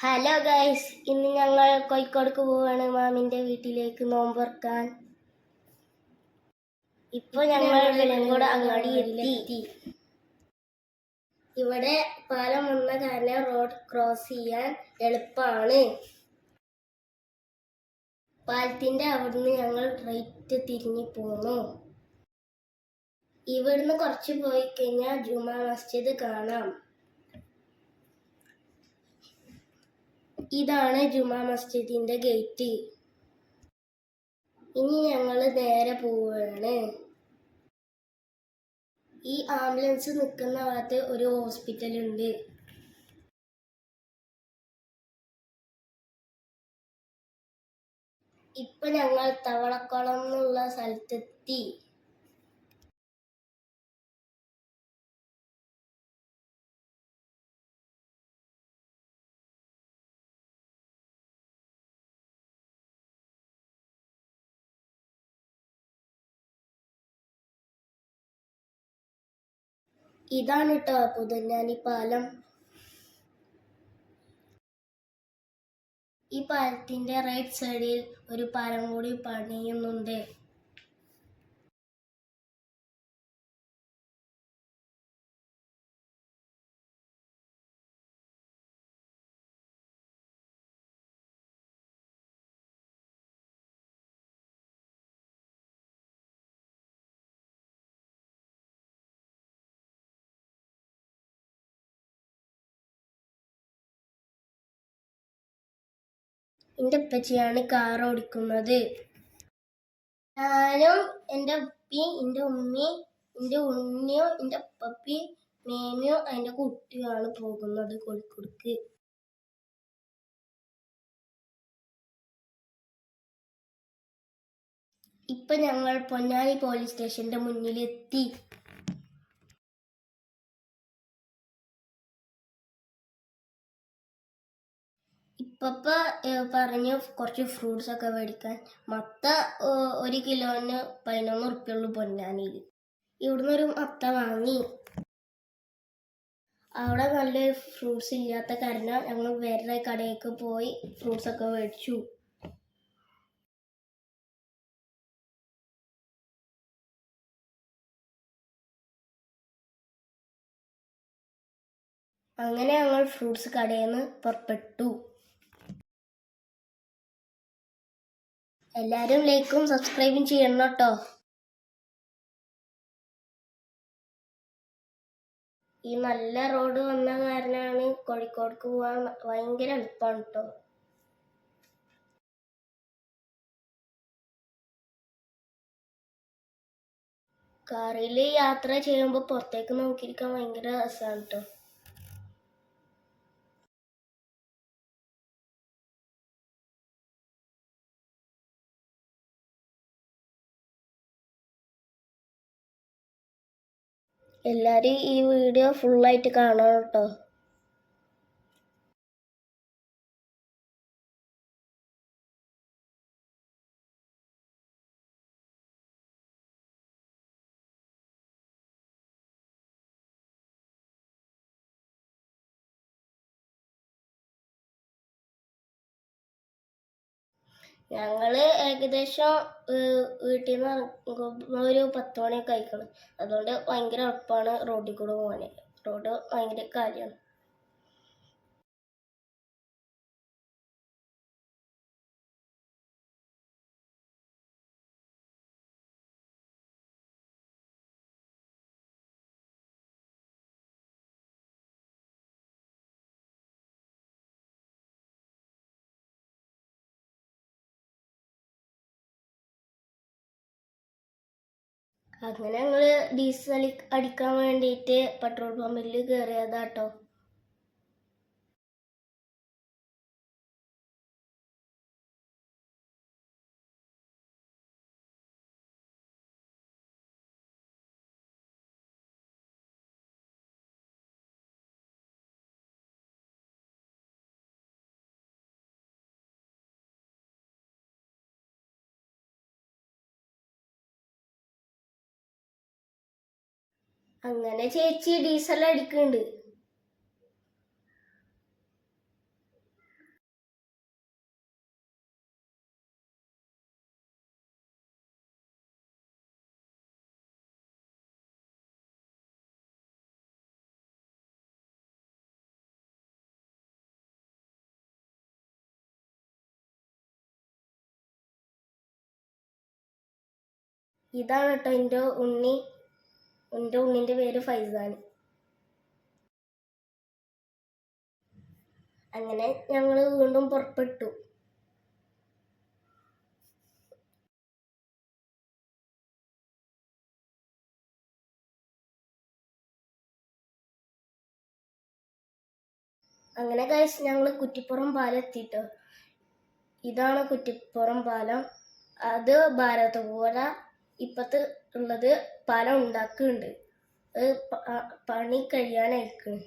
Hello guys ഇന്ന് ഞങ്ങൾ കോഴിക്കോടക്ക് പോവാണ്. മാമിന്റെ വീട്ടിലേക്ക് നോമ്പുറക്കാൻ. ഇപ്പൊ ഞങ്ങൾ വിലങ്കോട് അങ്ങാടി എത്തി. ഇവിടെ പാലം വന്ന കാരണം റോഡ് ക്രോസ് ചെയ്യാൻ എളുപ്പമാണ് പാലത്തിന്റെ അവിടുന്ന് ഞങ്ങൾ റൈറ്റ് തിരിഞ്ഞു പോന്നു. ഇവിടുന്ന് കുറച്ച് പോയി കഴിഞ്ഞാൽ ജുമാ മസ്ജിദ് കാണാം. ഇതാണ് ജുമാ മസ്ജിദിന്റെ ഗേറ്റ് ഇനി ഞങ്ങൾ നേരെ പോവുകയാണ് ഈ ആംബുലൻസ് നിൽക്കുന്ന ഭാഗത്ത് ഒരു ഹോസ്പിറ്റൽ ഉണ്ട്. ഇപ്പൊ ഞങ്ങൾ തവളക്കുളം എന്നുള്ള സ്ഥലത്തെത്തി. ഇതാണ് കേട്ടോ പുതുഞ്ഞാനി പാലം. ഈ പാലത്തിന്റെ റൈറ്റ് സൈഡിൽ ഒരു പാലം കൂടി പണിയുന്നുണ്ട്. എന്റെ ഉപ്പച്ചിയാണ് കാർ ഓടിക്കുന്നത്. ഞാനും എന്റെ ഉപ്പി എന്റെ ഉമ്മി എന്റെ ഉണ്ണിയും എന്റെ ഉപ്പപ്പി മേമിയും അതിന്റെ കുട്ടിയുമാണ് പോകുന്നത് കോഴിക്കോടക്ക്. ഇപ്പൊ ഞങ്ങൾ പൊന്നാനി പോലീസ് സ്റ്റേഷന്റെ മുന്നിലെത്തി. ഇപ്പപ്പ പറഞ്ഞു കുറച്ച് ഫ്രൂട്ട്സ് ഒക്കെ മേടിക്കാൻ. മത്ത ഒരു കിലോന് പതിനൊന്ന് ഉറുപ്പ്യുള്ളൂ പൊന്നാനിയിൽ. ഇവിടുന്ന് ഒരു മത്ത വാങ്ങി. അവിടെ നല്ല ഫ്രൂട്ട്സ് ഇല്ലാത്ത കാരണം ഞങ്ങൾ വേറെ കടയിലേക്ക് പോയി ഫ്രൂട്ട്സ് ഒക്കെ മേടിച്ചു. അങ്ങനെ ഞങ്ങൾ ഫ്രൂട്ട്സ് കടയിൽ നിന്ന് പുറപ്പെട്ടു. എല്ലാവരും ലൈക്കും സബ്സ്ക്രൈബും ചെയ്യണം കേട്ടോ. ഈ നല്ല റോഡ് വന്ന കാരണമാണ് കോഴിക്കോടക്ക് പോകാൻ ഭയങ്കര എളുപ്പമാണ് കേട്ടോ കാറിൽ യാത്ര ചെയ്യുമ്പോൾ പുറത്തേക്ക് നോക്കിയിരിക്കാൻ ഭയങ്കര രസമാണ് കേട്ടോ എല്ലാവരും ഈ വീഡിയോ ഫുള്ളായിട്ട് കാണണം കേട്ടോ. ഞങ്ങൾ ഏകദേശം വീട്ടിൽ നിന്ന് ഇറങ്ങുമ്പോൾ ഒരു പത്ത് മണിയൊക്കെ കഴിക്കണം അതുകൊണ്ട് ഭയങ്കര എളുപ്പമാണ് റോഡിൽ കൂടെ പോകാൻ റോഡ് ഭയങ്കര കാര്യമാണ്. അങ്ങനെ ഞങ്ങൾ ഡീസൽ അടിക്കാൻ വേണ്ടിയിട്ട് പെട്രോൾ പമ്പിൽ കയറിയതാട്ടോ അങ്ങനെ ചേച്ചി ഡീസൽ അടിക്കുന്നുണ്ട് ഇതാണ് കേട്ടോ എന്റെ ഉണ്ണി. എന്റെ ഉണ്ണിന്റെ പേര് ഫൈസാൻ അങ്ങനെ ഞങ്ങൾ വീണ്ടും പുറപ്പെട്ടു. അങ്ങനെ കഴിച്ച് ഞങ്ങൾ കുറ്റിപ്പുറം പാലം എത്തിയിട്ടോ ഇതാണ് കുറ്റിപ്പുറം പാലം. അത് ഭാരതപുഴ ഇപ്പത്ത് ഉള്ളത് പല ഉണ്ടാക്കുന്നുണ്ട്. അത് പണി കഴിയാനായിക്കണ്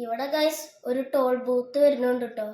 ഇവിടെ ഗൈസ് ഒരു ടോൾ ബൂത്ത് വരുന്നുണ്ട് കേട്ടോ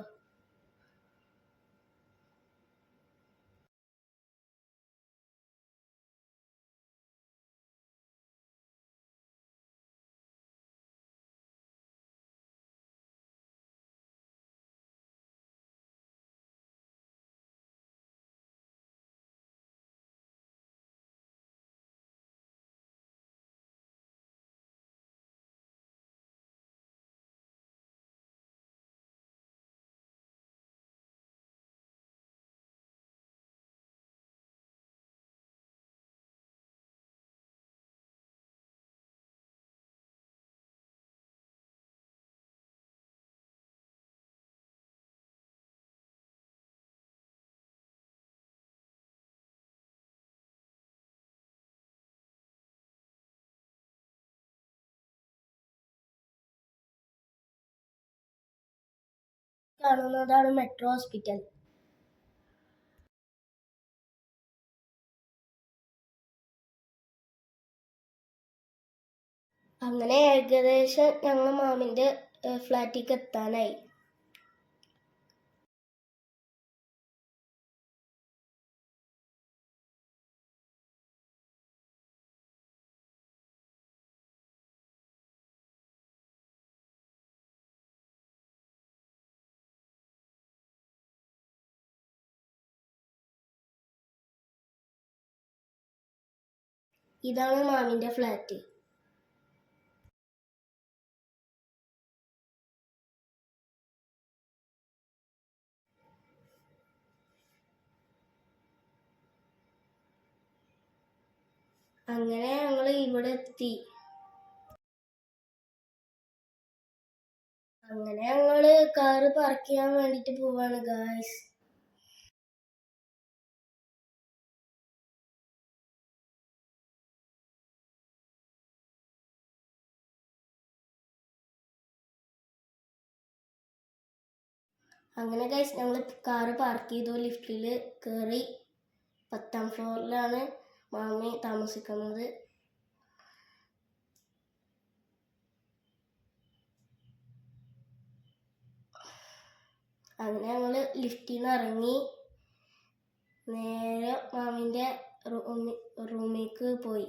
കാണുന്നതാണ് മെട്രോ ഹോസ്പിറ്റൽ. അങ്ങനെ ഏകദേശം ഞങ്ങൾ മാമിന്റെ ഫ്ലാറ്റിലേക്ക് എത്താനായി. ഇതാണ് മാമിന്റെ ഫ്ലാറ്റ്. അങ്ങനെ ഞങ്ങൾ ഇവിടെ എത്തി. അങ്ങനെ ഞങ്ങൾ കാറ് പാർക്ക് ചെയ്യാൻ വേണ്ടിട്ട് പോവാണ് ഗായ്സ് അങ്ങനെ ഗൈസ് ഞങ്ങൾ കാറ് പാർക്ക് ചെയ്തു. ലിഫ്റ്റിൽ കയറി പത്താം ഫ്ലോറിലാണ് മാമി താമസിക്കുന്നത്. അങ്ങനെ ഞങ്ങൾ ലിഫ്റ്റിൽ നിന്ന് ഇറങ്ങി. നേരെ മാമിന്റെ റൂമി റൂമിലേക്ക് പോയി.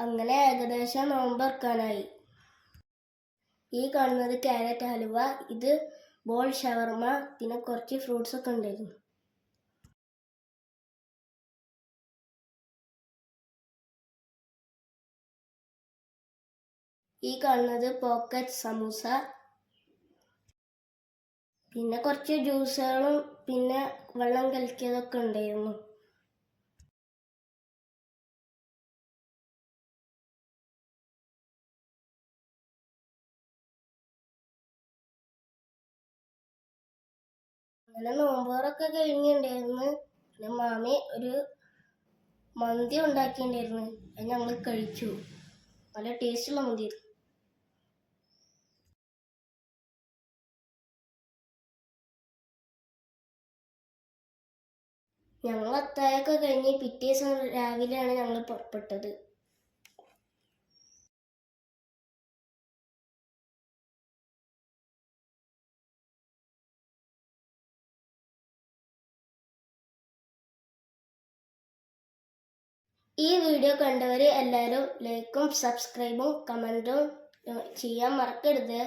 അങ്ങനെ ഏകദേശം നോമ്പ് തുറക്കാനായി. ഈ കാണുന്നത് ക്യാരറ്റ് ഹലുവ ഇത് ബോൾ ഷവർമ പിന്നെ കുറച്ച് ഫ്രൂട്ട്സ് ഒക്കെ ഉണ്ടായിരുന്നു. ഈ കാണുന്നത് പോക്കറ്റ് സമൂസ പിന്നെ കുറച്ച് ജ്യൂസുകളും പിന്നെ വെള്ളം കലക്കിയതൊക്കെ ഉണ്ടായിരുന്നു. അങ്ങനെ നോമ്പോറൊക്കെ കഴിഞ്ഞിട്ടുണ്ടായിരുന്നു പിന്നെ മാമി ഒരു മന്തി ഉണ്ടാക്കിയിട്ടുണ്ടായിരുന്നു അത് ഞങ്ങൾ കഴിച്ചു. നല്ല ടേസ്റ്റുള്ള മന്തി ഞങ്ങൾ അത്തായൊക്കെ കഴിഞ്ഞ് പിറ്റേ ദിവസം രാവിലെയാണ് ഞങ്ങൾ പുറപ്പെട്ടത്. ഈ വീഡിയോ കണ്ടവർ എല്ലാവരും ലൈക്കും സബ്സ്ക്രൈബും കമന്റും ചെയ്യാൻ മറക്കരുത്.